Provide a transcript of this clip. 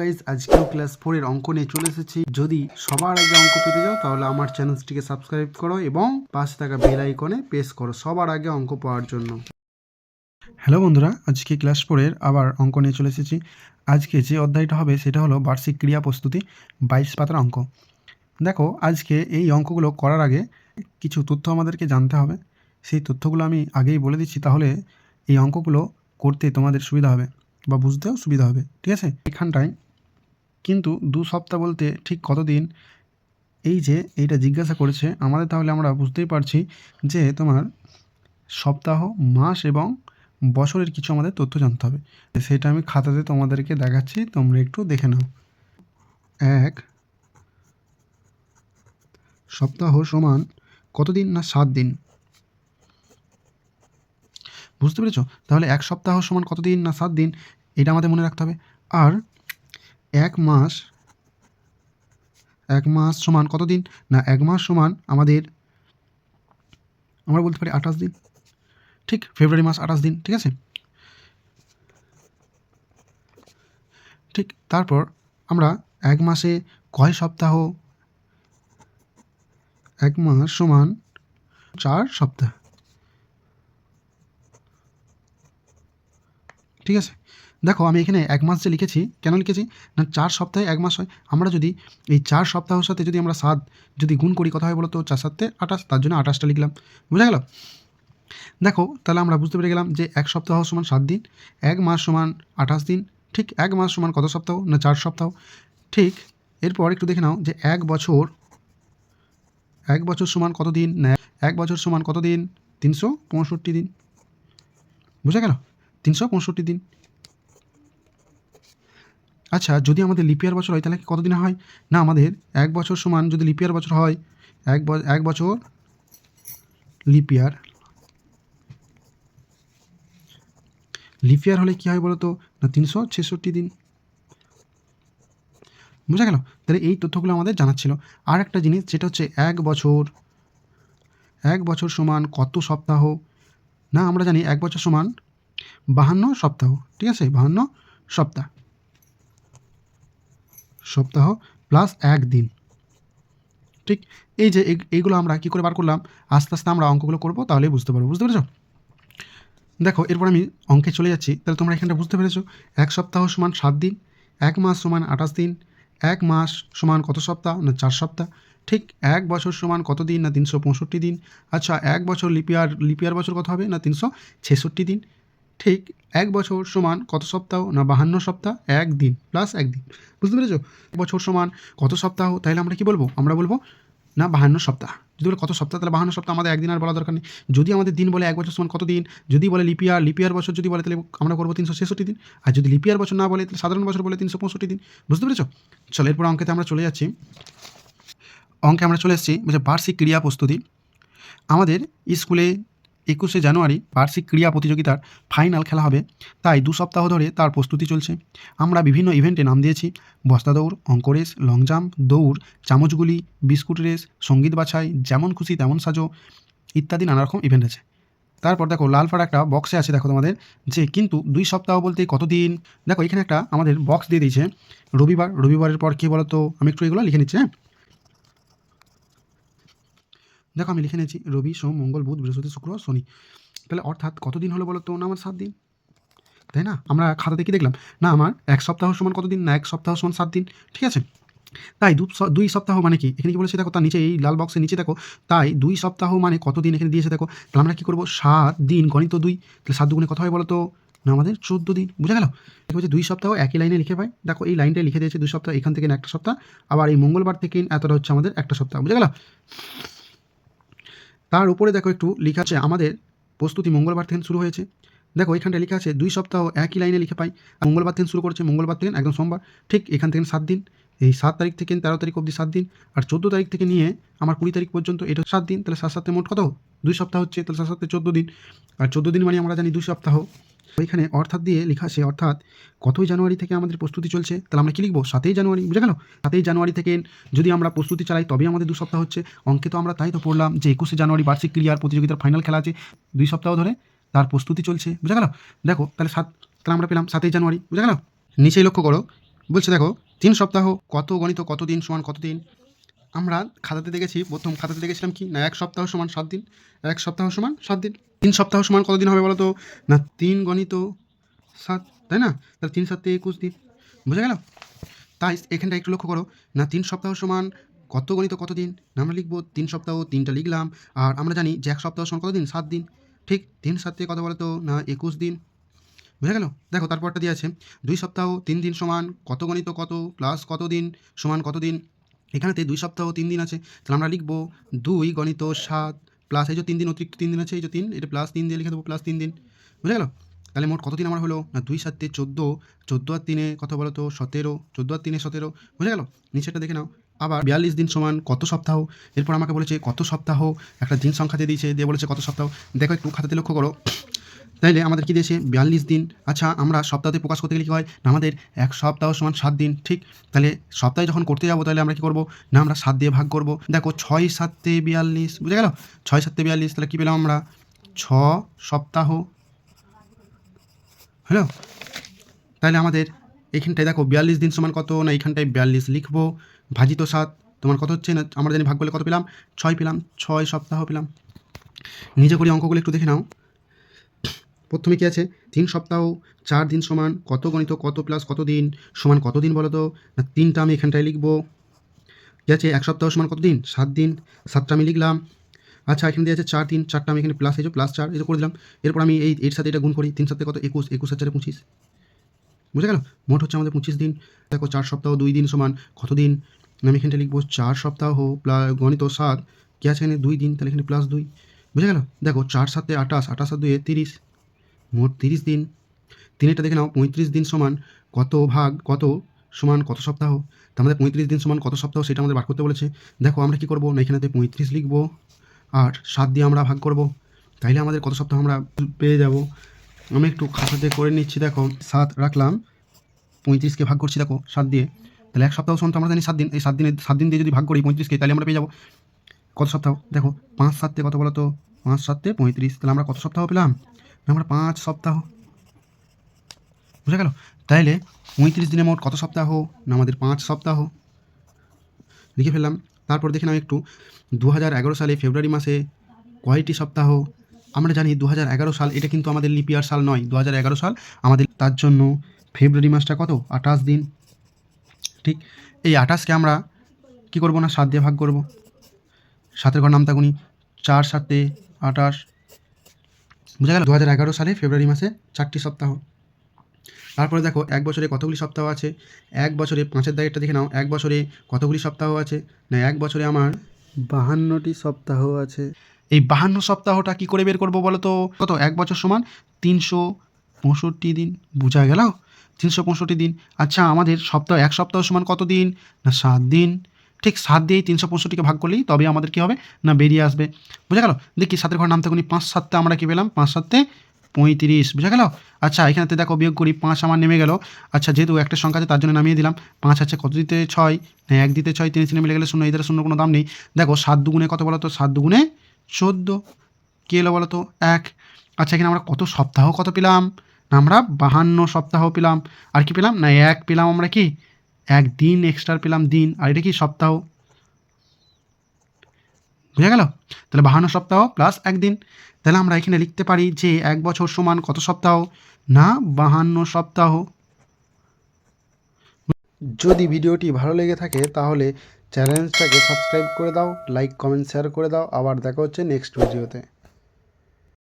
Guys আজকেও class ফোরের অঙ্ক নিয়ে চলে এসেছি। যদি সবার আগে অঙ্ক পেতে যাও তাহলে আমার চ্যানেলটিকে সাবস্ক্রাইব করো এবং পাশে থাকা বেল আইকনে প্রেস করো সবার আগে অঙ্ক পাওয়ার জন্য। হ্যালো বন্ধুরা, আজকে ক্লাস ফোরের আবার অঙ্ক নিয়ে চলে এসেছি। আজকে যে অধ্যায়টা হবে, সেটা হলো বার্ষিক ক্রিয়া প্রস্তুতি বাইশ পাতার অঙ্ক। দেখো, আজকে এই অঙ্কগুলো করার আগে কিছু তথ্য আমাদেরকে জানতে হবে। সেই তথ্যগুলো আমি আগেই বলে দিচ্ছি, তাহলে এই অঙ্কগুলো করতে তোমাদের সুবিধা হবে বা বুঝতেও সুবিধা হবে, ঠিক আছে? এখানটায় কিন্তু দু সপ্তাহ বলতে ঠিক কতদিন? এই যে এইটা জিজ্ঞাসা করেছে, আমাদের তাহলে আমরা বুঝতেই পারছি যে তোমার সপ্তাহ, মাস এবং বছরের কিছু আমাদের তথ্য জানতে হবে। সেটা আমি খাতাতে তোমাদেরকে দেখাচ্ছি, তোমরা একটু দেখে নাও। এক, সপ্তাহ সমান কতদিন না সাত দিন? বুঝতে পেরেছ? তাহলে এক সপ্তাহ সমান কতদিন না সাত দিন, এটা আমাদের মনে রাখতে হবে। আর এক মাস এক মাস সমান কতদিন না, এক মাস সমান আমাদের, আমরা বলতে পারি আঠাশ দিন। ঠিক, ফেব্রুয়ারি মাস আঠাশ দিন, ঠিক আছে? ঠিক, তারপর আমরা এক মাসে কয় সপ্তাহ? এক মাস সমান চার সপ্তাহ। ঠিক আছে? দেখো, আমি এখানে এক মাস যে লিখেছি। কেন লিখেছি? না, চার সপ্তাহে এক মাস হয়। আমরা যদি এই চার সপ্তাহের সাথে যদি আমরা সাত যদি গুণ করি, কথা হয় বলো তো, চার সাতে আঠাশ, তার জন্য আঠাশটা লিখলাম। বুঝা গেল? দেখো, তাহলে আমরা বুঝতে পেরে গেলাম যে এক সপ্তাহ সমান সাত দিন, এক মাস সমান আঠাশ দিন, ঠিক এক মাস সমান কত সপ্তাহ? না, চার সপ্তাহ। ঠিক, এরপর একটু দেখে নাও যে এক বছর এক বছর সমান কত দিন? না, এক বছর সমান কত দিন? তিনশো পঁয়ষট্টি দিন। বুঝা গেল? তিনশো পঁয়ষট্টি দিন। আচ্ছা যদি আমাদের লিপিয়ার বছর হয়, তাহলে কত দিন হয়? না, আমাদের এক বছর সমান যদি লিপিয়ার বছর হয়, এক এক বছর লিপিয়ার লিপিয়ার হলে কী হয় বলো তো না, তিনশো ছেষট্টি দিন। বুঝা গেল? তাহলে এই তথ্যগুলো আমাদের জানার ছিল। আর একটা জিনিস যেটা হচ্ছে এক বছর এক বছর সমান কত সপ্তাহ? না, আমরা জানি এক বছর সমান বাহান্ন সপ্তাহ, ঠিক আছে? বাহান্ন সপ্তাহ। সপ্তাহ প্লাস এক দিন। ঠিক? এই যে এই- এইগুলো আমরা কী করে বার করলাম? আস্তে আস্তে আমরা অঙ্কগুলো করব, তাহলেই বুঝতে পারব। বুঝতে পেরেছ? দেখো, এরপর আমি অঙ্কে চলে যাচ্ছি। তাহলে তোমরা এখানটা বুঝতে পেরেছ। এক সপ্তাহ সমান সাত দিন, এক মাস সমান আঠাশ দিন, এক মাস সমান কত সপ্তাহ? না, চার সপ্তাহ। ঠিক? এক বছর সমান কত দিন? না, তিনশো পঁয়ষট্টি দিন। আচ্ছা এক বছর লিপিয়ার লিপিয়ার বছর কত হবে? না, তিনশো ছেষট্টি দিন। ঠিক এক বছর সমান কত সপ্তাহ? না, বাহান্ন সপ্তাহ এক দিন প্লাস এক দিন বুঝতে পেরেছ? এক বছর সমান কত সপ্তাহ? তাহলে আমরা কি বলব? আমরা বলব, না, বাহান্ন সপ্তাহ। যদি বলে কত সপ্তাহ, তাহলে বাহান্ন সপ্তাহ আমাদের একদিন আর বলা দরকার নেই। যদি আমাদের দিন বলে এক বছর সমান কত দিন? যদি বলে লিপিয়ার লিপিয়ার বছর যদি বলে, তাহলে আমরা করব তিনশো ছেষট্টি দিন। আর যদি লিপিয়ার বছর না বলে, তাহলে সাধারণ বছর বলে তিনশো পঁয়ষট্টি দিন। বুঝতে পেরেছ? চলো, এরপর অঙ্কেতে আমরা চলে যাচ্ছি। অঙ্কে আমরা চলে এসেছি বার্ষিক ক্রিয়া প্রস্তুতি। আমাদের স্কুলে একুশে জানুয়ারি বার্ষিক ক্রীড়া প্রতিযোগিতার ফাইনাল খেলা হবে। তাই দু সপ্তাহ ধরে তার প্রস্তুতি চলছে। আমরা বিভিন্ন ইভেন্টে নাম দিয়েছি। বস্তা দৌড়, অঙ্ক রেস, লং জাম্প, দৌড় চামচগুলি বিস্কুট রেস, সংগীত বাছাই, যেমন খুশি তেমন সাজো ইত্যাদি নানা রকম ইভেন্ট আছে। তারপর দেখো লাল পাড়া একটা বক্সে আছে দেখো তোমাদের যে কিন্তু দুই সপ্তাহ বলতে কতদিন দেখো, এখানে একটা আমাদের বক্স দিয়ে দিয়েছে। রবিবার, রবিবারের পর কী বলো তো আমি একটু এগুলো লিখে নিচ্ছি হ্যাঁ? দেখো আমি লিখে নিয়েছি, রবি, সোম, মঙ্গল, বুধ, বৃহস্পতি, শুক্র, শনি। তাহলে অর্থাৎ কতদিন হলো বলো তো না আমার সাত দিন? তাই না? আমরা খাতা দেখে দেখলাম? না, আমার এক সপ্তাহ সমান কতদিন? না, এক সপ্তাহ সমান সাত দিন। ঠিক আছে? তাই দুই সপ্তাহ মানে কি? এখানে কি বলেছে? দেখো, তার নিচে এই লাল বক্সের নিচে দেখো, তাই দুই সপ্তাহ মানে কতদিন এখানে দিয়েছে দেখো? তাহলে আমরা কী করব? সাত দিন গণিত দুই। তাহলে সাত দুগুণে কথা হয় বলো তো না, আমাদের চোদ্দ দিন। বুঝা গেল? দেখো যে দুই সপ্তাহ একই লাইনে লিখে পাই দেখো, এই লাইনটাই লিখে দিয়েছে দুই সপ্তাহ, এখান থেকে একটা সপ্তাহ। আবার এই মঙ্গলবার থেকে এতটা হচ্ছে আমাদের একটা সপ্তাহ। বুঝা গেল? তার উপরে দেখো একটু লেখা আছে, আমাদের প্রস্তুতি মঙ্গলবার থেকে শুরু হয়েছে। দেখো এখানটা লেখা আছে, দুই সপ্তাহ একই লাইনে লিখে পাই। মঙ্গলবার থেকে শুরু করেছে, মঙ্গলবার থেকে একদম সোমবার। ঠিক এখান থেকে সাত দিন, এই সাত তারিখ থেকে তেরো তারিখ অবধি সাত দিন। আর চোদ্দ তারিখ থেকে নিয়ে আমার কুড়ি তারিখ পর্যন্ত এটা সাত দিন, তাহলে সাত সাথে মোট কত? দুই সপ্তাহ হচ্ছে, তাহলে সাত সাথে চোদ্দ দিন। আর চোদ্দ দিন মানে আমরা জানি দুই সপ্তাহ। ওইখানে অর্থাৎ দিয়ে লেখা আছে, অর্থাৎ কতই জানুয়ারি থেকে আমাদের প্রস্তুতি চলছে, তাহলে আমরা কি লিখব? সাতই জানুয়ারি, বুঝে গেল? সাতই জানুয়ারি থেকে যদি আমরা প্রস্তুতি চালাই, তবেই আমাদের দু সপ্তাহ হচ্ছে। অঙ্কে তো আমরা তাই তো পড়লাম যে একুশে জানুয়ারি বার্ষিক ক্রিয়ার প্রতিযোগিতার ফাইনাল খেলা আছে, দুই সপ্তাহ ধরে তার প্রস্তুতি চলছে, বুঝা গেল? দেখো, তাহলে সাত, তাহলে আমরা পেলাম সাতই জানুয়ারি, বুঝা গেল? নিচেই লক্ষ্য করো, বলছে দেখো, তিন সপ্তাহ, কত গণিত, কত দিন, সমান কত দিন? আমরা খাতাতে দেখেছি, প্রথম খাতাতে দেখেছিলাম কি? না, এক সপ্তাহ সমান সাত দিন। এক সপ্তাহ সমান সাত দিন। তিন সপ্তাহ সমান কত দিন হবে বলো তো? না, তিন গণিত সাত, তাই না? তাহলে তিন সাতে একুশ দিন। বুঝা গেল? তাই এখানটা একটু লক্ষ্য করো। না, তিন সপ্তাহ সমান কত গণিত কত দিন? না, আমরা লিখব তিন সপ্তাহ তিনটা লিখলাম। আর আমরা জানি যে এক সপ্তাহ সমান কত দিন? সাত দিন। ঠিক তিন সাত থেকে কত বলো তো? না, একুশ দিন। বুঝা গেল? দেখো, তারপরটা দিয়ে আছে। দুই সপ্তাহ তিন দিন সমান কত গণিত কত? প্লাস কত দিন? সমান কত দিন? এখানেতে দুই সপ্তাহ, তিন দিন আছে। তাহলে আমরা লিখব দুই গণিত সাত প্লাস এই যে তিন দিন, অতিরিক্ত তিন দিন আছে, এই যে তিন, এটা প্লাস তিন দিয়ে লিখে দেবো প্লাস তিন দিন। বুঝে গেল? তাহলে মোট কত দিন আমার হলো? না, দুই সাতে চোদ্দ চোদ্দ আর তিনে কত বলো তো? সতেরো, চোদ্দ আর তিনে সতেরো। বুঝা গেল? নিচেটা দেখে নাও। আবার বিয়াল্লিশ দিন সমান কত সপ্তাহ? এরপর আমাকে বলেছে কত সপ্তাহ? একটা দিন সংখ্যা দিয়ে দিয়েছে, দিয়ে বলেছে কত সপ্তাহ? দেখো একটু খাতাতে লক্ষ্য করো। তাইলে আমাদের কী দিয়েছে বিয়াল্লিশ দিন? আচ্ছা আমরা সপ্তাহতে প্রকাশ করতে গেলে কী হয়? না, আমাদের এক সপ্তাহ সমান সাত দিন, ঠিক? তাহলে সপ্তাহে যখন করতে যাব তাহলে আমরা কী করব? না, আমরা সাত দিয়ে ভাগ করব। দেখো, ছয় সাতে বিয়াল্লিশ, বুঝে গেল? ছয় সাতে বিয়াল্লিশ তাহলে কী পেলাম আমরা? ছ সপ্তাহ। হ্যালো তাহলে আমাদের এইখানটায় দেখো, বিয়াল্লিশ দিন সমান কত? না এইখানটায় বিয়াল্লিশ লিখব। ভাজিত সাত, তোমার কত হচ্ছে? না, আমরা জানি ভাগ করলে কত পেলাম? ছয় পেলাম, ছয় সপ্তাহ পেলাম। নিজে করে অঙ্কগুলো একটু দেখে নাও। প্রথমে কী আছে? তিন সপ্তাহ, চার দিন সমান, কত গণিত, কত প্লাস কত দিন, সমান কত দিন বলো তো না, তিনটা আমি এখানটায় লিখব। কী আছে? এক সপ্তাহ সমান কত দিন? সাত দিন। সাতটা আমি লিখলাম। আচ্ছা এখানে দিয়ে আছে চার দিন, চারটা আমি এখানে প্লাস এই প্লাস চার যে করে দিলাম। এরপর আমি এই এর সাথে এটা গুণ করি। তিন সাথে কত? একুশ। একুশ হাজারে পঁচিশ। বুঝে গেল? মোট হচ্ছে আমাদের পঁচিশ দিন। দেখো, চার সপ্তাহ, দুই দিন সমান কত দিন? আমি এখানটা লিখব চার সপ্তাহ প্লাস গণিত সাত। কী আছে এখানে? দুই দিন, তাহলে এখানে প্লাস দুই। বুঝে গেল? দেখো, চার সাথে আঠাশ আঠাশ আর দুয়ে তিরিশ। মোট তিরিশ দিন। তিনেরটা দেখে নাও, পঁয়ত্রিশ দিন সমান কত ভাগ, কত সমান কত সপ্তাহ? তো আমাদের পঁয়ত্রিশ দিন সমান কত সপ্তাহ সেটা আমাদের বার করতে বলেছে। দেখো, আমরা কী করব? না এখানেতে পঁয়ত্রিশ লিখব আর সাত দিয়ে আমরা ভাগ করব। তাইলে আমাদের কত সপ্তাহ আমরা পেয়ে যাব? আমি একটু খাতাতে করে নিচ্ছি, দেখো, সাত রাখলাম, পঁয়ত্রিশকে ভাগ করছি, দেখো, সাত দিয়ে। তাহলে এক সপ্তাহ সমান তো আমরা জানি সাত দিন, এই সাত দিনে সাত দিন দিয়ে যদি ভাগ করি পঁয়ত্রিশকে, তাহলে আমরা পেয়ে যাব। কত সপ্তাহ? দেখো, পাঁচ সাতে কত বলো তো? পাঁচ সাতে পঁয়ত্রিশ। তাহলে আমরা কত সপ্তাহ পেলাম? আমরা পাঁচ সপ্তাহ। বুঝা গেল? তাইলে পঁয়ত্রিশ দিনে মোট কত সপ্তাহ? না আমাদের পাঁচ সপ্তাহ। লিখে ফেললাম। তারপর দেখে নাও একটু। দু হাজার এগারো সালে ফেব্রুয়ারি মাসে কয়টি সপ্তাহ? আমরা জানি দু হাজার এগারো সাল, এটা কিন্তু আমাদের লিপিয়ার সাল নয়। দু সাল আমাদের তার জন্য ফেব্রুয়ারি মাসটা কত? আঠাশ দিন। ঠিক? এই আঠাশকে আমরা কী করব না? সাত দিয়ে ভাগ করব। সাতের ঘর নামতা গুনি। চার সাতে আঠাশ। বোঝা গেল দু হাজার এগারো সালে ফেব্রুয়ারি মাসে চারটি সপ্তাহ। তারপরে দেখো, এক বছরে কতগুলি সপ্তাহ আছে? এক বছরে পাঁচের দাগেরটা দেখে নাও। এক বছরে কতগুলি সপ্তাহ আছে? না, এক বছরে আমার বাহান্নটি সপ্তাহ আছে। এই বাহান্ন সপ্তাহটা কি করে বের করব বলো তো? কত? এক বছর সমান তিনশো পঁয়ষট্টি দিন। বোঝা গেল? তিনশো পঁয়ষট্টি দিন। আচ্ছা আমাদের সপ্তাহ, এক সপ্তাহ সমান কত দিন? না, সাত দিন। ঠিক সাত দিয়েই তিনশো পঁয়ষট্টিকে ভাগ করলেই তবে আমাদের কী হবে? না, বেরিয়ে আসবে। বোঝা গেল? দেখি সাতের ঘর নামতে গুনি পাঁচ সাতটা আমরা কী পেলাম? পাঁচ সাতে পঁয়ত্রিশ। বোঝা গেল? আচ্ছা এখানেতে দেখো বিয়োগ করি, পাঁচ আমার নেমে গেল। আচ্ছা যেহেতু একটা সংখ্যা আছে, তার জন্য নামিয়ে দিলাম। পাঁচ আছে, কত দিতে ছয়? না এক দিতে ছয়, তিন তিনে মিলে গেলে শূন্য। এদের শূন্য কোনো দাম নেই। দেখো, সাত দুগুণে কত বলো তো সাত দুগুণে চোদ্দ। কী এলো বলো তো এক। আচ্ছা এখানে আমরা কত সপ্তাহ কত পেলাম? আমরা বাহান্ন সপ্তাহ পেলাম। আর কি পেলাম? না, এক পেলাম আমরা কি? এক দিন এক্সট্রা পেলাম দিন, আর এটা কি সপ্তাহ? বুঝা গেল? তাহলে বাহান্ন সপ্তাহ প্লাস একদিন তাহলে আমরা এখানে লিখতে পারি যে এক বছর সমান কত সপ্তাহ? না, বাহান্ন সপ্তাহ। যদি ভিডিওটি ভালো লেগে থাকে, তাহলে চ্যানেলটাকে সাবস্ক্রাইব করে দাও লাইক কমেন্ট শেয়ার করে দাও। আবার দেখা হচ্ছে নেক্সট ভিডিওতে